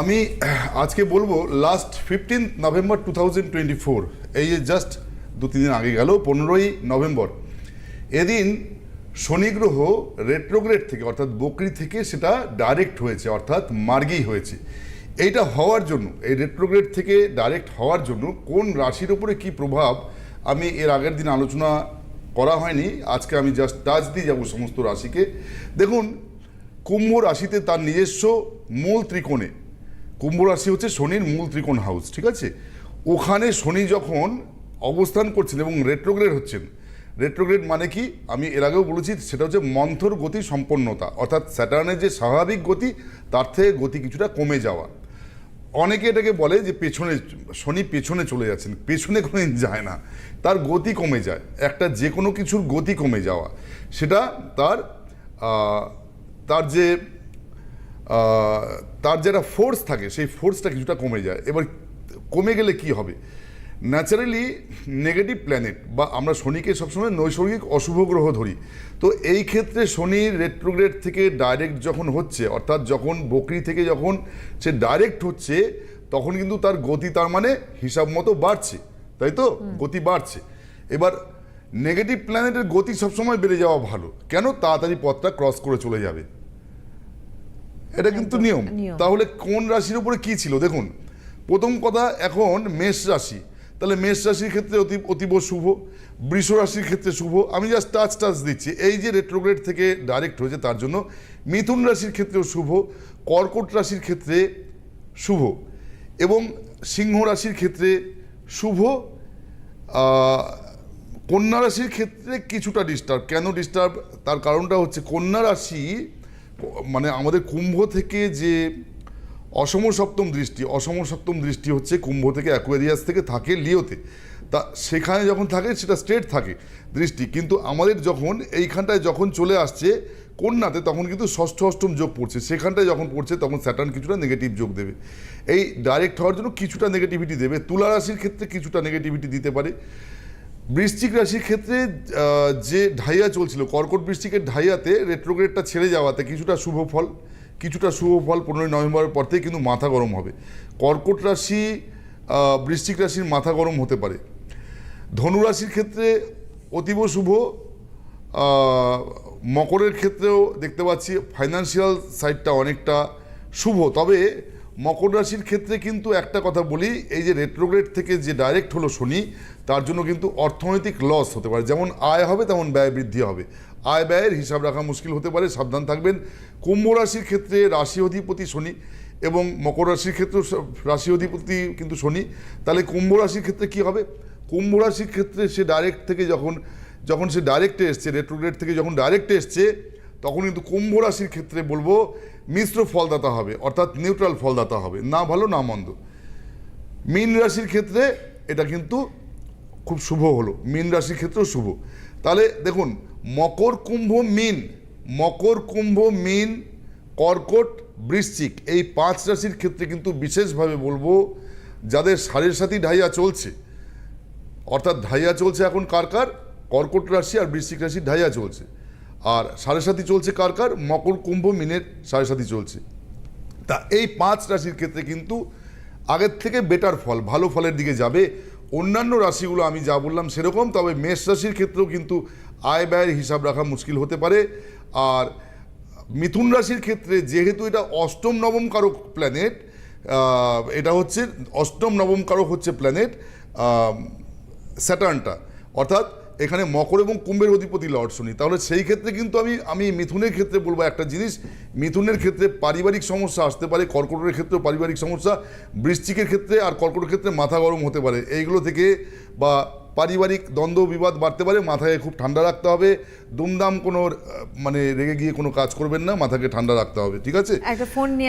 আমি আজকে বলব last fifteen November two thousand twenty four এই যে জাস্ট দু, তিন দিন আগে গেল, পনেরোই নভেম্বর এদিন শনি গ্রহ রেট্রোগ্রেড থেকে, অর্থাৎ বকরি থেকে সেটা ডাইরেক্ট হয়েছে, অর্থাৎ মার্গী হয়েছে। এইটা হওয়ার জন্য, এই রেট্রোগ্রেড থেকে ডাইরেক্ট হওয়ার জন্য কোন রাশির উপরে কি প্রভাব, আমি এর আগের দিন আলোচনা করা হয়নি, আজকে আমি জাস্ট টাচ দিয়ে যাব সমস্ত রাশিকে। দেখুন, কুম্ভ রাশিতে তার নিজস্ব মূল ত্রিকোণে কুম্ভ রাশি হচ্ছে শনির মূল ত্রিকোণ হাউস, ঠিক আছে? ওখানে শনি যখন অবস্থান করছেন এবং রেট্রোগ্রেড হচ্ছেন রেট্রোগ্রেড মানে কি? আমি এর আগেও বলেছি, সেটা হচ্ছে মন্থর গতি সম্পন্নতা, অর্থাৎ স্যাটার্নের যে স্বাভাবিক গতি, তার থেকে গতি কিছুটা কমে যাওয়া। অনেকে এটাকে বলে যে পেছনে, শনি পেছনে চলে যাচ্ছেন, পেছনে কোনোদিন যায় না, তার গতি কমে যায়, একটা যে কোনো কিছুর গতি কমে যাওয়া। সেটা তার তার যে তার যেটা ফোর্স থাকে সেই ফোর্সটা কিছুটা কমে যায়। এবার কমে গেলে কি হবে? ন্যাচারালি নেগেটিভ প্ল্যানেট বা আমরা শনিকে সবসময় নৈসর্গিক অশুভ গ্রহ ধরি। তো এই ক্ষেত্রে শনির রেট্রোগ্রেড থেকে ডাইরেক্ট যখন হচ্ছে অর্থাৎ যখন বকরি থেকে যখন সে ডাইরেক্ট হচ্ছে তখন কিন্তু তার গতি তার মানে হিসাব মতো বাড়ছে তাই তো? গতি বাড়ছে। এবার নেগেটিভ প্ল্যানেটের গতি সবসময় বেড়ে যাওয়া ভালো। কেন? তাড়াতাড়ি পথটা ক্রস করে চলে যাবে। এটা কিন্তু নিয়ম। তাহলে কোন রাশির উপরে কি ছিল? দেখুন প্রথম কথা এখন মেষ রাশি। তাহলে মেষ রাশির ক্ষেত্রে অতি অতীব শুভ বৃষ রাশির ক্ষেত্রে শুভ। আমি জাস্ট টাচ টাচ দিচ্ছি। এই যে রেট্রোগ্রেড থেকে ডাইরেক্ট হয়েছে তার জন্য মিথুন রাশির ক্ষেত্রেও শুভ কর্কট রাশির ক্ষেত্রে শুভ এবং সিংহ রাশির ক্ষেত্রে শুভ। কন্যা রাশির ক্ষেত্রে কিছুটা ডিস্টার্ব কেন ডিস্টার্ব তার কারণটা হচ্ছে কন্যা রাশি মানে আমাদের কুম্ভ থেকে যে অসম সপ্তম দৃষ্টি, অসম সপ্তম দৃষ্টি হচ্ছে কুম্ভ থেকে অ্যাকোয়ারিয়াস থেকে থাকে লিওতে তা সেখানে যখন থাকে, সেটা স্ট্রেট থাকে দৃষ্টি। কিন্তু আমাদের যখন এইখানটায় যখন চলে আসছে কন্যাতে, তখন কিন্তু ষষ্ঠ অষ্টম যোগ পড়ছে। সেখানটায় যখন পড়ছে, তখন স্যাটার্ন কিছুটা নেগেটিভ যোগ দেবে। এই ডাইরেক্ট হওয়ার জন্য কিছুটা নেগেটিভিটি দেবে। তুলা রাশির ক্ষেত্রে কিছুটা নেগেটিভিটি দিতে পারে। বৃশ্চিক রাশির ক্ষেত্রে যে ঢাইয়া চলছিল, কর্কট বৃশ্চিকের ঢাইয়াতে রেট্রোগ্রেডটা ছেড়ে যাওয়াতে কিছুটা শুভ ফল, কিছুটা শুভ ফল পনেরোই নভেম্বরের পর থেকে কিন্তু মাথা গরম হবে। কর্কট রাশি বৃশ্চিক রাশির মাথা গরম হতে পারে। ধনু রাশির ক্ষেত্রে অতীব শুভ মকরের ক্ষেত্রেও দেখতে পাচ্ছি ফাইন্যান্সিয়াল সাইডটা অনেকটা শুভ। তবে মকর রাশির ক্ষেত্রে কিন্তু একটা কথা বলি, এই যে রেট্রোগ্রেড থেকে যে ডাইরেক্ট হলো শনি, তার জন্য কিন্তু অর্থনৈতিক লস হতে পারে। যেমন আয় হবে, তেমন ব্যয় বৃদ্ধি হবে। আয় ব্যয়ের হিসাব রাখা মুশকিল হতে পারে, সাবধান থাকবেন। কুম্ভ রাশির ক্ষেত্রে রাশি অধিপতি শনি এবং মকর রাশির ক্ষেত্রেও স- রাশি অধিপতি কিন্তু শনি। তাহলে কুম্ভ রাশির ক্ষেত্রে কি হবে? কুম্ভ রাশির ক্ষেত্রে সে ডাইরেক্ট থেকে যখন যখন সে ডাইরেক্টে এসছে রেট্রোগ্রেড থেকে যখন ডাইরেক্টে এসছে তখন কিন্তু কুম্ভ রাশির ক্ষেত্রে বলব মিশ্র ফলদাতা হবে, অর্থাৎ নিউট্রাল ফলদাতা হবে, না ভালো না মন্দ। মীন রাশির ক্ষেত্রে এটা কিন্তু খুব শুভ হলো, মীন রাশির ক্ষেত্রেও শুভ। তাহলে দেখুন, মকর কুম্ভ মীন, মকর কুম্ভ মীন, কর্কট বৃশ্চিক, এই পাঁচ রাশির ক্ষেত্রে কিন্তু বিশেষভাবে বলব যাদের সাড়ের সাথী ঢাইয়া চলছে, অর্থাৎ ঢাইয়া চলছে এখন কার কার? কর্কট রাশি আর বৃশ্চিক রাশি ঢাইয়া চলছে। আর সাড়ে সাথী চলছে কার কার? মকর, কুম্ভ, মিনের সাড়ে সাথী চলছে। তা এই পাঁচ রাশির ক্ষেত্রে কিন্তু আগের থেকে বেটার ফল, ভালো ফলের দিকে যাবে। অন্যান্য রাশিগুলো আমি যা বললাম সেরকম, তবে মেষ রাশির ক্ষেত্রেও কিন্তু আয় ব্যয়ের হিসাব রাখা মুশকিল হতে পারে। আর মিথুন রাশির ক্ষেত্রে যেহেতু এটা অষ্টম, নবম কারক প্ল্যানেট এটা হচ্ছে অষ্টম, নবম কারক হচ্ছে প্ল্যানেট স্যাটার্নটা অর্থাৎ এখানে মকর এবং কুম্ভের অধিপতি লর্ড শনি। তাহলে সেই ক্ষেত্রে কিন্তু আমি আমি মিথুনের ক্ষেত্রে বলব একটা জিনিস। মিথুনের ক্ষেত্রে পারিবারিক সমস্যা আসতে পারে, কর্কটের ক্ষেত্রেও পারিবারিক সমস্যা, বৃশ্চিকের ক্ষেত্রে আর কর্কটের ক্ষেত্রে মাথা গরম হতে পারে। এইগুলো থেকে বা পারিবারিক দ্বন্দ্ব, বিবাদ বাড়তে পারে, মাথায় খুব ঠান্ডা রাখতে হবে। দুমদাম কোনো মানে রেগে গিয়ে কোনো কাজ করবেন না, মাথাকে ঠান্ডা রাখতে হবে, ঠিক আছে? ফোন